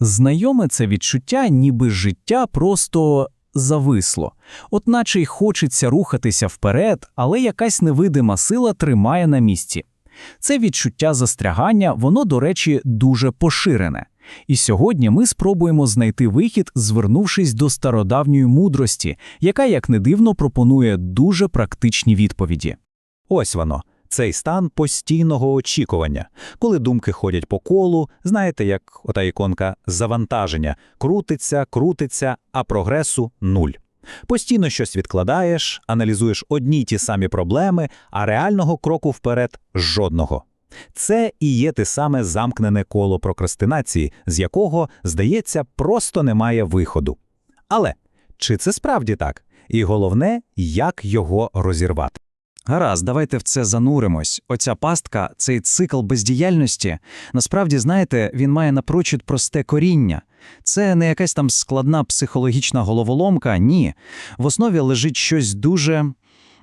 Знайоме це відчуття, ніби життя просто зависло. От наче й хочеться рухатися вперед, але якась невидима сила тримає на місці. Це відчуття застрягання, воно, до речі, дуже поширене. І сьогодні ми спробуємо знайти вихід, звернувшись до стародавньої мудрості, яка, як не дивно, пропонує дуже практичні відповіді. Ось воно. Цей стан постійного очікування, коли думки ходять по колу, знаєте, як ота іконка завантаження, крутиться, крутиться, а прогресу нуль. Постійно щось відкладаєш, аналізуєш одні й ті самі проблеми, а реального кроку вперед жодного. Це і є те саме замкнене коло прокрастинації, з якого, здається, просто немає виходу. Але чи це справді так? І головне, як його розірвати. Гаразд, давайте в це зануримось. Оця пастка, цей цикл бездіяльності, насправді, знаєте, він має напрочуд просте коріння. Це не якась там складна психологічна головоломка, ні. В основі лежить щось дуже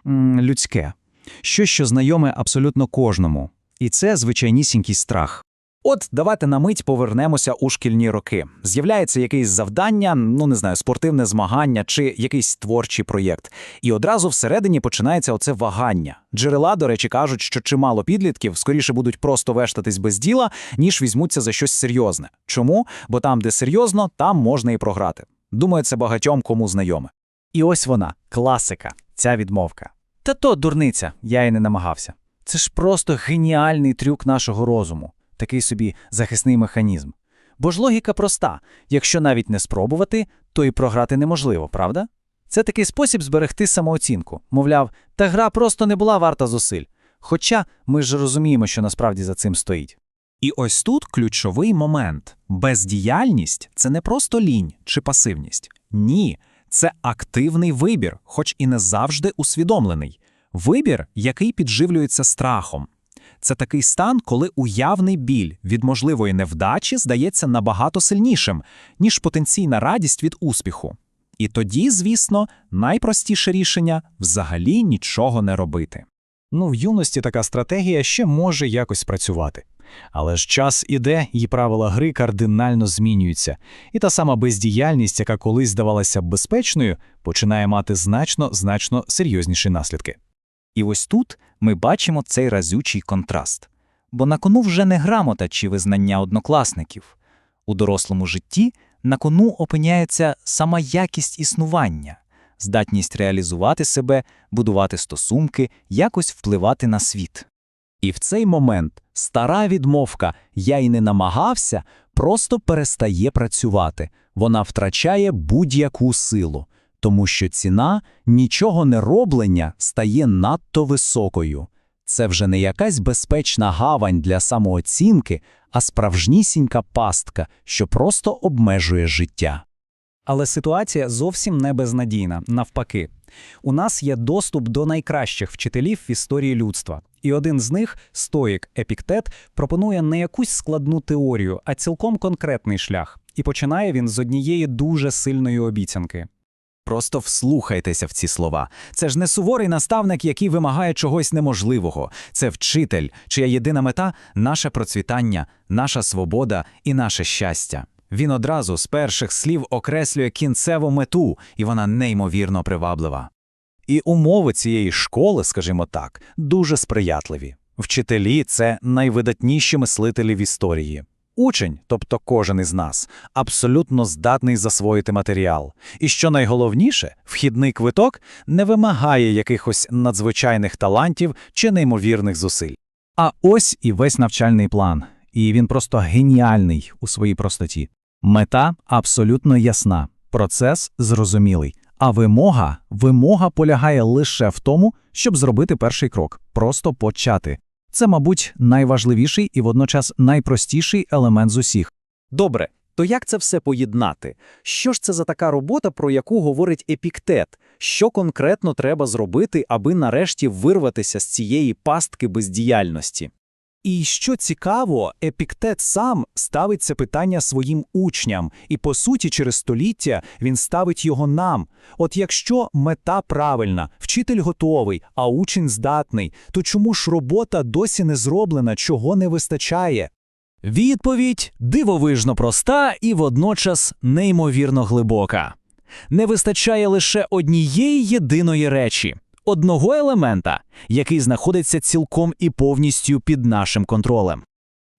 м, людське, щось, що знайоме абсолютно кожному. І це звичайнісінький страх. От давайте на мить повернемося у шкільні роки. З'являється якесь завдання, ну не знаю, спортивне змагання чи якийсь творчий проєкт. І одразу всередині починається оце вагання. Джерела, до речі, кажуть, що чимало підлітків скоріше будуть просто вештатись без діла, ніж візьмуться за щось серйозне. Чому? Бо там, де серйозно, там можна і програти. Думаю, це багатьом кому знайоме. І ось вона, класика, ця відмовка. Та то дурниця, я й не намагався. Це ж просто геніальний трюк нашого розуму такий собі захисний механізм. Бо ж логіка проста: якщо навіть не спробувати, то і програти неможливо, правда? Це такий спосіб зберегти самооцінку. Мовляв, та гра просто не була варта зусиль. Хоча ми ж розуміємо, що насправді за цим стоїть. І ось тут ключовий момент. Бездіяльність це не просто лінь чи пасивність. Ні, це активний вибір, хоч і не завжди усвідомлений. Вибір, який підживлюється страхом. Це такий стан, коли уявний біль від можливої невдачі здається набагато сильнішим, ніж потенційна радість від успіху. І тоді, звісно, найпростіше рішення взагалі нічого не робити. Ну, в юності така стратегія ще може якось спрацювати. Але ж час іде, і правила гри кардинально змінюються, і та сама бездіяльність, яка колись здавалася безпечною, починає мати значно значно серйозніші наслідки. І ось тут ми бачимо цей разючий контраст. Бо на кону вже не грамота чи визнання однокласників. У дорослому житті на кону опиняється сама якість існування, здатність реалізувати себе, будувати стосунки, якось впливати на світ. І в цей момент стара відмовка Я й не намагався просто перестає працювати, вона втрачає будь-яку силу, тому що ціна нічого не роблення стає надто високою. Це вже не якась безпечна гавань для самооцінки, а справжнісінька пастка, що просто обмежує життя. Але ситуація зовсім не безнадійна, навпаки. У нас є доступ до найкращих вчителів в історії людства. І один з них, стоїк Епіктет, пропонує не якусь складну теорію, а цілком конкретний шлях. І починає він з однієї дуже сильної обіцянки. Просто вслухайтеся в ці слова. Це ж не суворий наставник, який вимагає чогось неможливого. Це вчитель, чия єдина мета наше процвітання, наша свобода і наше щастя. Він одразу з перших слів окреслює кінцеву мету, і вона неймовірно приваблива. І умови цієї школи, скажімо так, дуже сприятливі. Вчителі це найвидатніші мислителі в історії. Учень, тобто кожен із нас, абсолютно здатний засвоїти матеріал. І що найголовніше, вхідний квиток не вимагає якихось надзвичайних талантів чи неймовірних зусиль. А ось і весь навчальний план. І він просто геніальний у своїй простоті. Мета абсолютно ясна, процес зрозумілий. А вимога, вимога полягає лише в тому, щоб зробити перший крок, просто почати. Це, мабуть, найважливіший і водночас найпростіший елемент з усіх. Добре, то як це все поєднати? Що ж це за така робота, про яку говорить епіктет? Що конкретно треба зробити, аби нарешті вирватися з цієї пастки бездіяльності? І що цікаво, епіктет сам ставить це питання своїм учням, і по суті, через століття він ставить його нам. От якщо мета правильна, вчитель готовий, а учень здатний, то чому ж робота досі не зроблена, чого не вистачає? Відповідь дивовижно проста і водночас неймовірно глибока. Не вистачає лише однієї єдиної речі, одного елемента, який знаходиться цілком і повністю під нашим контролем.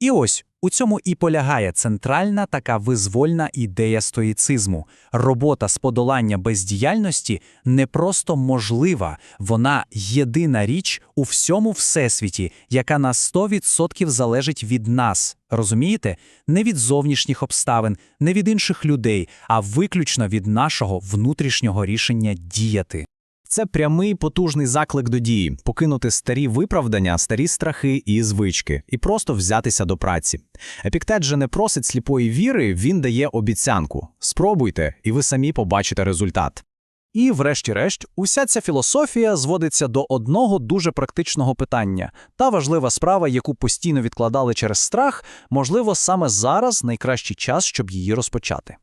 І ось у цьому і полягає центральна така визвольна ідея стоїцизму. Робота з подолання бездіяльності не просто можлива, вона єдина річ у всьому всесвіті, яка на 100% залежить від нас. Розумієте? Не від зовнішніх обставин, не від інших людей, а виключно від нашого внутрішнього рішення діяти. Це прямий потужний заклик до дії, покинути старі виправдання, старі страхи і звички, і просто взятися до праці. Епіктет же не просить сліпої віри, він дає обіцянку. Спробуйте, і ви самі побачите результат. І, врешті-решт, уся ця філософія зводиться до одного дуже практичного питання. Та важлива справа, яку постійно відкладали через страх, можливо, саме зараз найкращий час, щоб її розпочати.